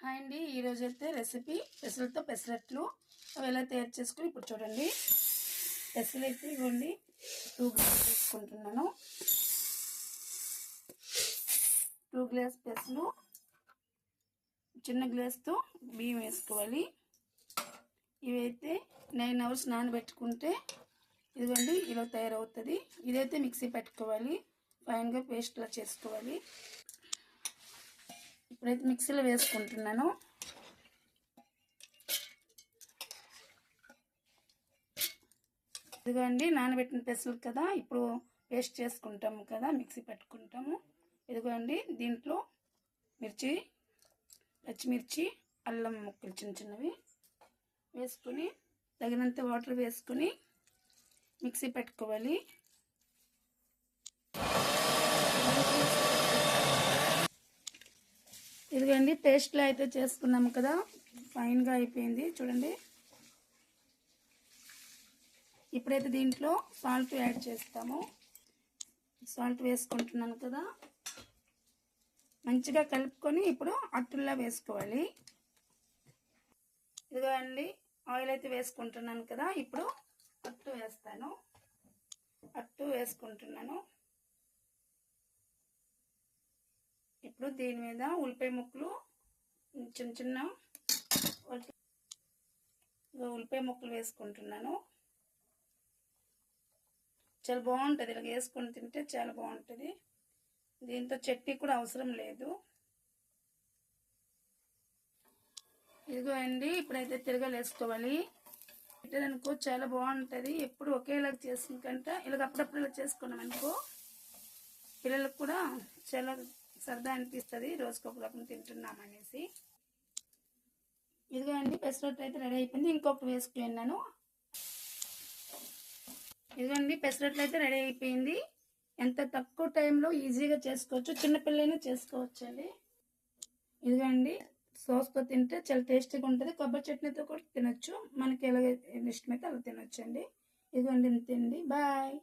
Hi అండి. ఈరోజు అయితే రెసిపీ పెసరతో పెసరట్లు. అవి ఎలా తయారు చేసుకుని ఇప్పుడు చూడండి. పెసలు అయితే ఇవ్వండి. టూ గ్లాస్ తీసుకుంటున్నాను. టూ గ్లాస్ పెసలు. చిన్న గ్లాస్తో బియ్యం వేసుకోవాలి. ఇవైతే నైన్ అవర్స్ నానబెట్టుకుంటే ఇదిగోండి ఇలా తయారవుతుంది. ఇదైతే మిక్సీ పెట్టుకోవాలి. ఫైన్గా పేస్ట్లా చేసుకోవాలి. ఇప్పుడైతే మిక్సీలో వేసుకుంటున్నాను. ఇదిగోండి నానబెట్టిన పెసలు కదా ఇప్పుడు పేస్ట్ చేసుకుంటాము కదా మిక్సీ పెట్టుకుంటాము. ఇదిగోండి దీంట్లో మిర్చి పచ్చిమిర్చి అల్లం ముక్కలు చిన్న చిన్నవి వేసుకుని తగినంత వాటర్ వేసుకుని మిక్సీ పెట్టుకోవాలి. ఇదిగండి పేస్ట్లో అయితే చేసుకున్నాము కదా. ఫైన్గా అయిపోయింది. చూడండి. ఇప్పుడైతే దీంట్లో సాల్ట్ యాడ్ చేస్తాము. సాల్ట్ వేసుకుంటున్నాను కదా. మంచిగా కలుపుకొని ఇప్పుడు అట్టుల్లా వేసుకోవాలి. ఇదిగో అండి ఆయిల్ అయితే వేసుకుంటున్నాను కదా. ఇప్పుడు అట్టు వేస్తాను. అట్టు వేసుకుంటున్నాను. ఇప్పుడు దీని మీద ఉల్లిపాయ ముక్కలు చిన్న చిన్న ఉల్లిపాయ ముక్కలు వేసుకుంటున్నాను. చాలా బాగుంటుంది. ఇలా వేసుకొని తింటే చాలా బాగుంటుంది. దీంతో చట్నీ కూడా అవసరం లేదు. ఇదిగో అండి ఇప్పుడైతే తిరగలు వేసుకోవాలి. పెట్టదనుకో చాలా బాగుంటుంది. ఎప్పుడు ఒకేలాగా చేసిన కంటే ఇలాగ అప్పుడప్పుడు ఇలా చేసుకున్నాం అనుకో పిల్లలకు కూడా చాలా సరదా అనిపిస్తుంది రోజుకొక రకం తింటున్నాం అనేసి ఇదిగో అండి పెసరట్టు అయితే రెడీ అయిపోయింది. ఇంకొకటి వేసుకున్నాను ఇదిగోండి పెసరట్లు అయితే రెడీ అయిపోయింది. ఎంత తక్కువ టైంలో ఈజీగా చేసుకోవచ్చు చిన్నపిల్లైనా చేసుకోవచ్చు అండి ఇదిగోండి సాస్తో తింటే చాలా టేస్టీగా ఉంటుంది. కొబ్బరి చట్నీతో కూడా తినొచ్చు. మనకి ఎలాగ ఇష్టమైతే అలా తినొచ్చు అండి ఇదిగోండి ఇంతే బాయ్.